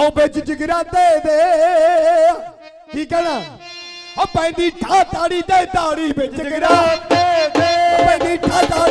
ਹਉ ਵਿੱਚ ਜਿਗਰਾ ਦੇ ਦੇ। ਕੀ ਕਹਿਣਾ? ਉਹ ਪੈਂਦੀ ਠਾ ਤਾੜੀ ਤੇ ਤਾੜੀ ਵਿੱਚ ਜਿਗਰਾ। ਦੇ ਦੇ। ਪੈਂਦੀ ਠਾ ਤਾੜੀ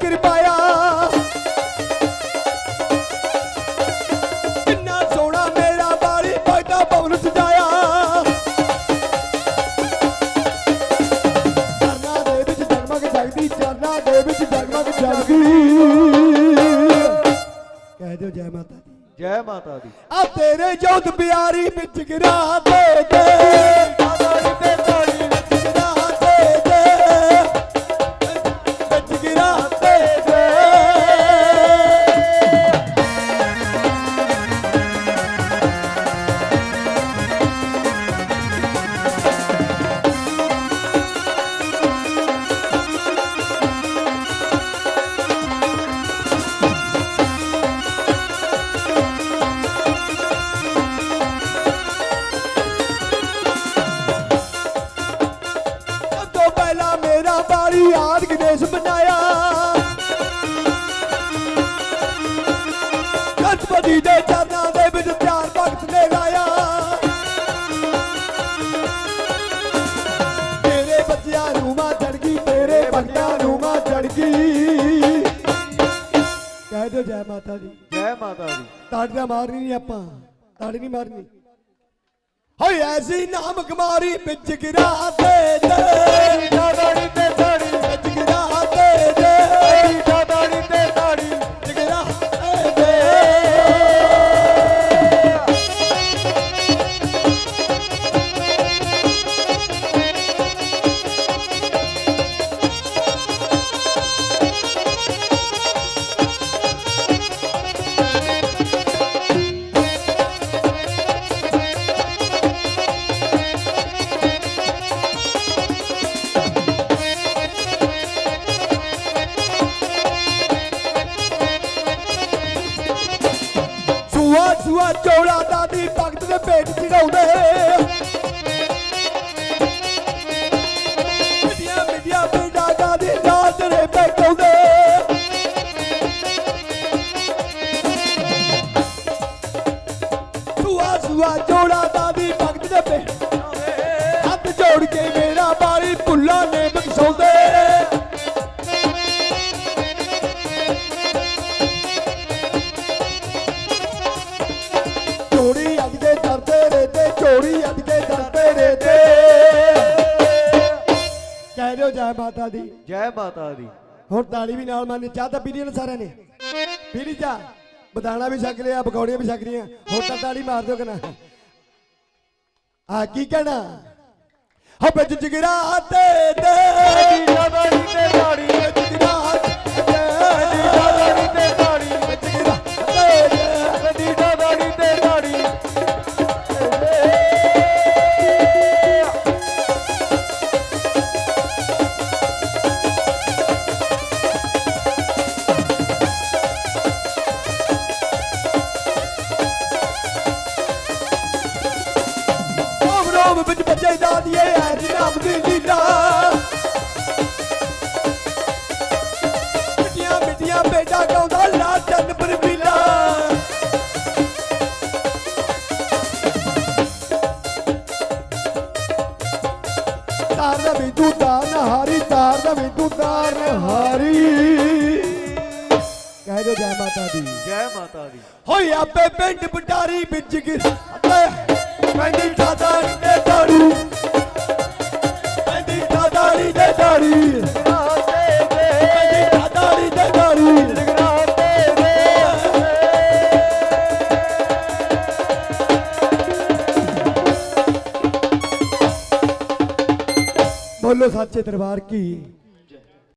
ਕਿਰਪਾਇਆ। ਕਿੰਨਾ ਸੋਹਣਾ ਮੇਰਾ ਪਵਨ ਸਜਾਇਆ। ਚਰਨਾਂ ਦੇ ਵਿੱਚ ਜਗਮਗ ਜਗਦੀ ਚਰਨਾਂ ਦੇ ਵਿੱਚ ਜਗਮਗ ਜਗਦੀ। ਕਹਿ ਦਿਓ ਜੈ ਮਾਤਾ ਦੀ। ਜੈ ਮਾਤਾ ਦੀ। ਆ ਤੇਰੇ ਜੋਤ ਪਿਆਰੀ ਵਿੱਚ ਗਿਰਾ ਦੇ ਦੇ ਗਣਪਤੀ ਦੇ ਚਰਨਾਂ ਦੇ ਵਿੱਚ ਪਿਆਰ ਭਗਤ ਨੇ ਲਾਇਆ ਤੇਰੇ ਬੱਚਿਆਂ ਨੂੰ ਮਾਂ ਚੜ ਗਈ ਤੇਰੇ ਭਗਤਾਂ ਨੂੰ ਮਾਂ ਚੜ ਗਈ। ਕਹਿ ਦਿਓ ਜੈ ਮਾਤਾ ਦੀ। ਜੈ ਮਾਤਾ ਦੀ। ਤਾੜੀਆਂ ਮਾਰਨੀ ਨਹੀਂ ਆਪਾਂ ਤਾੜੀ ਨਹੀਂ ਮਾਰਨੀ। ਹੋਏ ਐਸੀ ਨਾਮ ਕਮਾਰੀ ਵਿੱਚ ਗਿਰਾ ਦੇ ਦੇ ਸੂਆ ਸੂਆ ਚੋਲਾ ਦਾਦੀ ਭਗਤ ਦੇ ਪੇਟ ਚੜਾਉਂਦੇ। ਕਹਿ ਦਿਓ ਜੈ ਮਾਤਾ ਦੀ। ਜੈ ਮਾਤਾ ਦੀ। ਹੁਣ ਤਾਲੀ ਵੀ ਨਾਲ ਮਾਰਨੀ ਚਾਹ ਤਾਂ ਪੀਣੀ ਨਾ ਸਾਰਿਆਂ ਨੇ? ਪੀਣੀ ਚਾਹ? ਬਦਾਣਾ ਵੀ ਛਕ ਲਿਆ ਪਕੌੜੀਆਂ ਵੀ ਛਕ ਲੀਆਂ ਹੁਣ ਤਾਂ ਤਾਲੀ ਮਾਰ ਦਿਓ ਕਿ ਨਾ? ਆ ਕੀ ਕਹਿਣਾ? ਹੋ ਵਿੱਚ ਜਿਗਰਾ ਤੇ। ਦੇ ਤਾੜੀ ਤੇ ਤਾੜੀ ਵਿੱਚ ਜਿਗਰਾ ਰੋਮ ਵਿੱਚ ਬੱਚੇ ਦਾਦੀਏ ਐ ਜਨਾਬ ਦੀ ਲੀਲਾ। ਮਿੱਟੀਆਂ ਮਿੱਟੀਆਂ ਬੇਟਾ ਗਾਉਂਦਾ ਲਾ ਚੰਨ ਪਰਬੀਲਾ ਤਾਰ ਦਾ ਵੀ ਤੂੰ ਤਾਰ ਨਹਾਰੀ ਤਾਰ ਦਾ ਵੀ ਤੂੰ ਤਾਰ ਨਹਾਰੀ ਕਹਿ ਦਿਓ ਜੈ ਮਾਤਾ ਦੀ। ਜੈ ਮਾਤਾ ਦੀ। ਹੋਈ ਆਪੇ ਪਿੰਡ ਪਟਾਰੀ ਵਿੱਚ ਗਿਰ। ਅਤੇ ਪੈਂਦੀ ਠਾਦਾਰੀ ਤੇ ਦਾੜੀ।